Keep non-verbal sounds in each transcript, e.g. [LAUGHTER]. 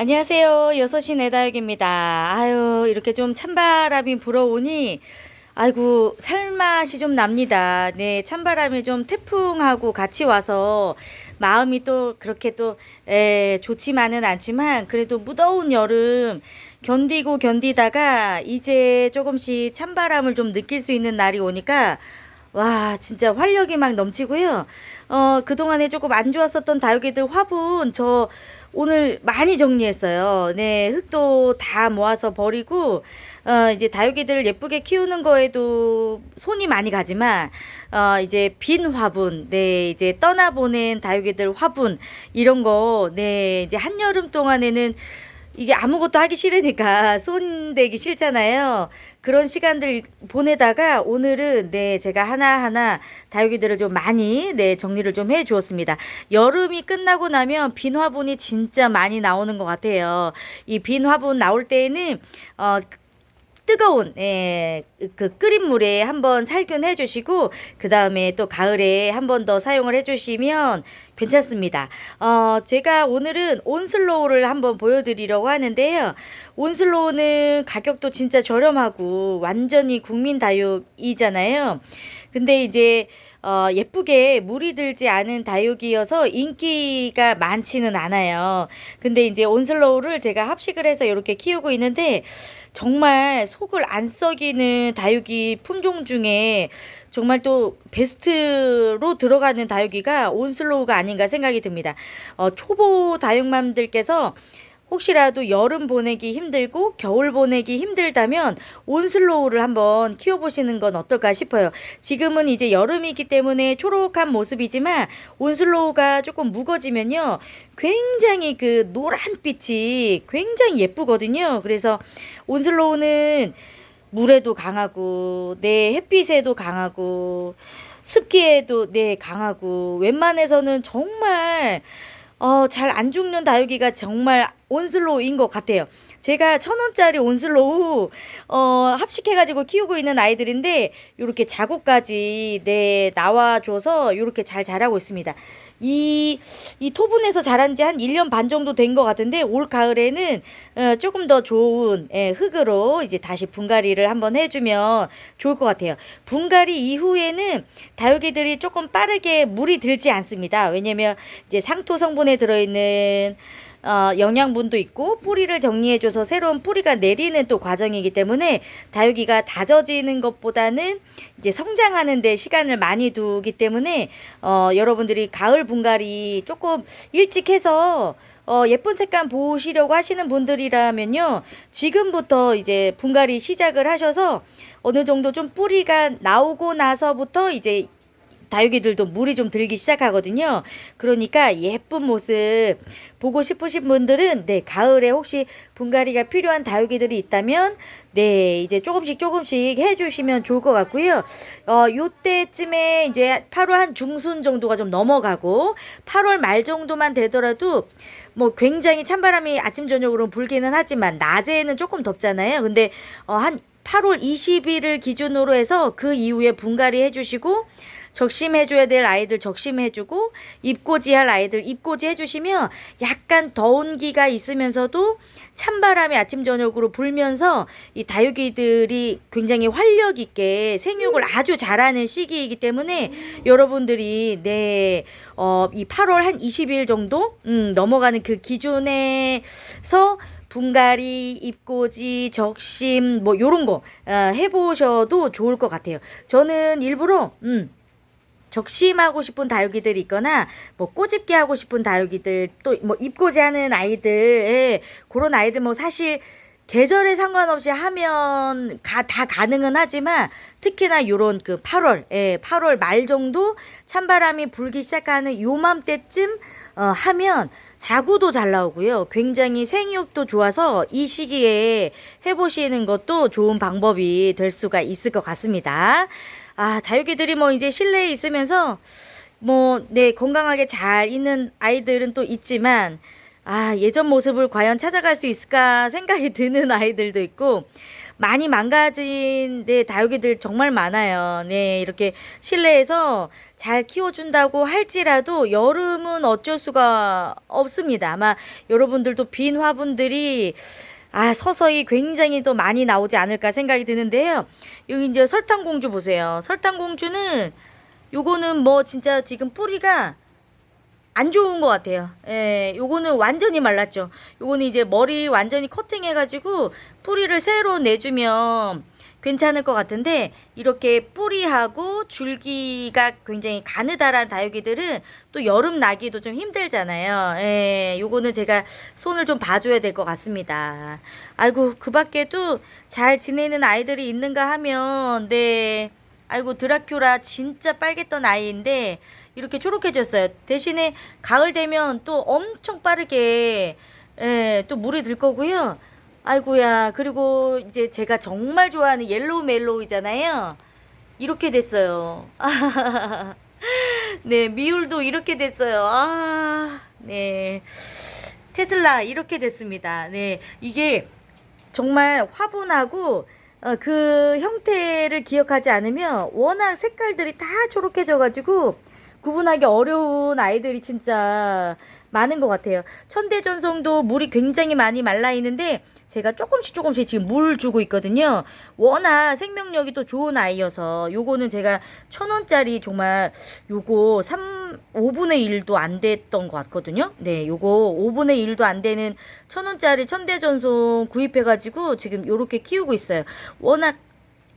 안녕하세요. 여섯시 내다육입니다. 아유, 이렇게 좀 찬바람이 불어오니, 아이고, 살맛이 좀 납니다. 네, 찬바람이 좀 태풍하고 같이 와서 마음이 또 그렇게 또, 에, 좋지만은 않지만, 그래도 무더운 여름 견디고 견디다가 이제 조금씩 찬바람을 좀 느낄 수 있는 날이 오니까, 와, 진짜 활력이 막 넘치고요. 어, 그동안에 조금 안 좋았었던 다육이들 화분 저 오늘 많이 정리했어요. 네, 흙도 다 모아서 버리고, 어, 이제 다육이들을 예쁘게 키우는 거에도 손이 많이 가지만, 어, 이제 빈 화분, 네, 이제 떠나보낸 다육이들 화분, 이런 거, 네, 이제 한여름 동안에는 이게 아무것도 하기 싫으니까 손대기 싫잖아요. 그런 시간들 보내다가 오늘은 네 제가 하나하나 다육이들을 좀 많이 네 정리를 좀 해 주었습니다. 여름이 끝나고 나면 빈 화분이 진짜 많이 나오는 것 같아요. 이 빈 화분 나올 때에는 어 뜨거운 예, 그 끓인 물에 한번 살균해 주시고 그 다음에 또 가을에 한 번 더 사용을 해 주시면 괜찮습니다. 어, 제가 오늘은 온슬로우를 한번 보여드리려고 하는데요. 온슬로우는 가격도 진짜 저렴하고 완전히 국민 다육이잖아요. 근데 이제 어, 예쁘게 물이 들지 않은 다육이어서 인기가 많지는 않아요. 근데 이제 온슬로우를 제가 합식을 해서 이렇게 키우고 있는데 정말 속을 안 썩이는 다육이 품종 중에 정말 또 베스트로 들어가는 다육이가 온슬로우가 아닌가 생각이 듭니다. 어, 초보 다육맘들께서 혹시라도 여름 보내기 힘들고 겨울 보내기 힘들다면 온슬로우를 한번 키워보시는 건 어떨까 싶어요. 지금은 이제 여름이기 때문에 초록한 모습이지만 온슬로우가 조금 묵어지면요. 굉장히 그 노란빛이 굉장히 예쁘거든요. 그래서 온슬로우는 물에도 강하고 내 햇빛에도 강하고 습기에도 네 강하고 웬만해서는 정말 어, 잘 안 죽는 다육이가 정말 온슬로우인 것 같아요. 제가 천 원짜리 온슬로우 어, 합식해가지고 키우고 있는 아이들인데 이렇게 자국까지 네 나와줘서 이렇게 잘 자라고 있습니다. 이, 이 토분에서 자란 지 한 1년 반 정도 된 것 같은데 올 가을에는 어, 조금 더 좋은 예, 흙으로 이제 다시 분갈이를 한번 해주면 좋을 것 같아요. 분갈이 이후에는 다육이들이 조금 빠르게 물이 들지 않습니다. 왜냐면 이제 상토 성분에 들어있는 어, 영양분도 있고 뿌리를 정리해줘서 새로운 뿌리가 내리는 또 과정이기 때문에 다육이가 다져지는 것보다는 이제 성장하는 데 시간을 많이 두기 때문에 어, 여러분들이 가을 분갈이 조금 일찍 해서 어, 예쁜 색감 보시려고 하시는 분들이라면요. 지금부터 이제 분갈이 시작을 하셔서 어느 정도 좀 뿌리가 나오고 나서부터 이제 다육이들도 물이 좀 들기 시작하거든요. 그러니까 예쁜 모습 보고 싶으신 분들은 네 가을에 혹시 분갈이가 필요한 다육이들이 있다면 네 이제 조금씩 조금씩 해 주시면 좋을 것 같고요. 어 요때쯤에 이제 8월 한 중순 정도가 좀 넘어가고 8월 말 정도만 되더라도 뭐 굉장히 찬바람이 아침 저녁으로 불기는 하지만 낮에는 조금 덥잖아요. 근데 어 한 8월 20일을 기준으로 해서 그 이후에 분갈이 해주시고 적심해줘야 될 아이들 적심해주고 입고지할 아이들 입고지 해주시면 약간 더운 기가 있으면서도 찬바람이 아침 저녁으로 불면서 이 다육이들이 굉장히 활력 있게 생육을 아주 잘하는 시기이기 때문에 여러분들이 네 어 이 8월 한 20일 정도 음 넘어가는 그 기준에서 분갈이, 입고지, 적심 뭐 요런 거 어, 해보셔도 좋을 것 같아요. 저는 일부러 음 적심하고 싶은 다육이들이 있거나 뭐 꼬집기 하고 싶은 다육이들 또 뭐 입고지 하는 아이들 예, 그런 아이들 뭐 사실 계절에 상관없이 하면 가, 다 가능은 하지만 특히나 요런 그 8월, 예, 8월 말 정도 찬바람이 불기 시작하는 요맘때쯤 어, 하면 자구도 잘 나오고요. 굉장히 생육도 좋아서 이 시기에 해보시는 것도 좋은 방법이 될 수가 있을 것 같습니다. 아, 다육이들이 뭐 이제 실내에 있으면서 뭐, 네, 건강하게 잘 있는 아이들은 또 있지만, 아, 예전 모습을 과연 찾아갈 수 있을까 생각이 [LAUGHS] 드는 아이들도 있고, 많이 망가진 네, 다육이들 정말 많아요. 네, 이렇게 실내에서 잘 키워준다고 할지라도 여름은 어쩔 수가 없습니다. 아마 여러분들도 빈 화분들이 아, 서서히 굉장히 또 많이 나오지 않을까 생각이 드는데요. 여기 이제 설탕공주 보세요. 설탕공주는 요거는 뭐 진짜 지금 뿌리가 안 좋은 것 같아요. 예, 요거는 완전히 말랐죠. 요거는 이제 머리 완전히 커팅해가지고 뿌리를 새로 내주면 괜찮을 것 같은데 이렇게 뿌리하고 줄기가 굉장히 가느다란 다육이들은 또 여름 나기도 좀 힘들잖아요. 예, 요거는 제가 손을 좀 봐줘야 될 것 같습니다. 아이고 그 밖에도 잘 지내는 아이들이 있는가 하면 네. 아이고 드라큘라 진짜 빨갰던 아이인데 이렇게 초록해졌어요. 대신에 가을 되면 또 엄청 빠르게 예, 또 물이 들 거고요. 아이고야. 그리고 이제 제가 정말 좋아하는 옐로우 멜로우잖아요. 이렇게 됐어요. [LAUGHS] 네, 미울도 이렇게 됐어요. 아, 네. 테슬라 이렇게 됐습니다. 네, 이게 정말 화분하고 어, 그 형태를 기억하지 않으면 워낙 색깔들이 다 초록해져 가지고 구분하기 어려운 아이들이 진짜 많은 것 같아요. 천대전송도 물이 굉장히 많이 말라 있는데 제가 조금씩 조금씩 지금 물 주고 있거든요. 워낙 생명력이 또 좋은 아이여서 요거는 제가 천 원짜리 정말 요거 3, 5분의 1도 안 됐던 것 같거든요. 네, 요거 5분의 1도 안 되는 천 원짜리 천대전송 구입해가지고 지금 요렇게 키우고 있어요. 워낙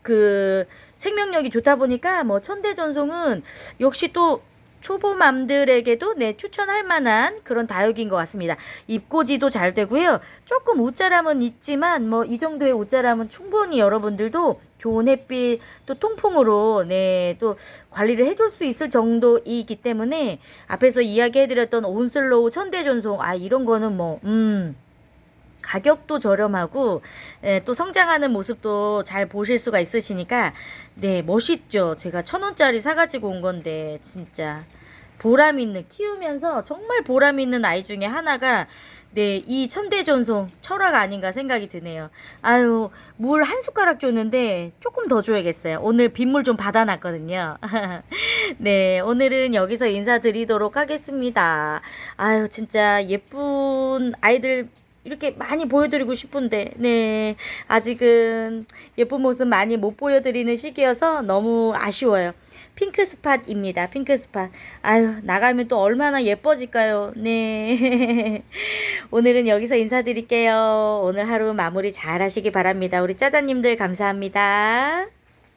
그 생명력이 좋다 보니까 뭐 천대전송은 역시 또 초보맘들에게도 네 추천할 만한 그런 다육인 것 같습니다. 입고지도 잘 되고요. 조금 웃자람은 있지만 뭐 이 정도의 웃자람은 충분히 여러분들도 좋은 햇빛 또 통풍으로 네 또 관리를 해줄 수 있을 정도이기 때문에 앞에서 이야기해드렸던 온슬로우 천대전송 아 이런 거는 뭐 음 가격도 저렴하고 예, 또 성장하는 모습도 잘 보실 수가 있으시니까 네 멋있죠. 제가 천 원짜리 사가지고 온 건데 진짜 보람 있는 키우면서 정말 보람 있는 아이 중에 하나가 네, 이 천대전송 철학 아닌가 생각이 드네요. 아유, 물 한 숟가락 줬는데 조금 더 줘야겠어요. 오늘 빗물 좀 받아놨거든요. [LAUGHS] 네, 오늘은 여기서 인사드리도록 하겠습니다. 아유, 진짜 예쁜 아이들 이렇게 많이 보여드리고 싶은데, 네. 아직은 예쁜 모습 많이 못 보여드리는 시기여서 너무 아쉬워요. 핑크 스팟입니다. 핑크 스팟. 아유, 나가면 또 얼마나 예뻐질까요? 네. [LAUGHS] 오늘은 여기서 인사드릴게요. 오늘 하루 마무리 잘 하시기 바랍니다. 우리 짜자님들 감사합니다.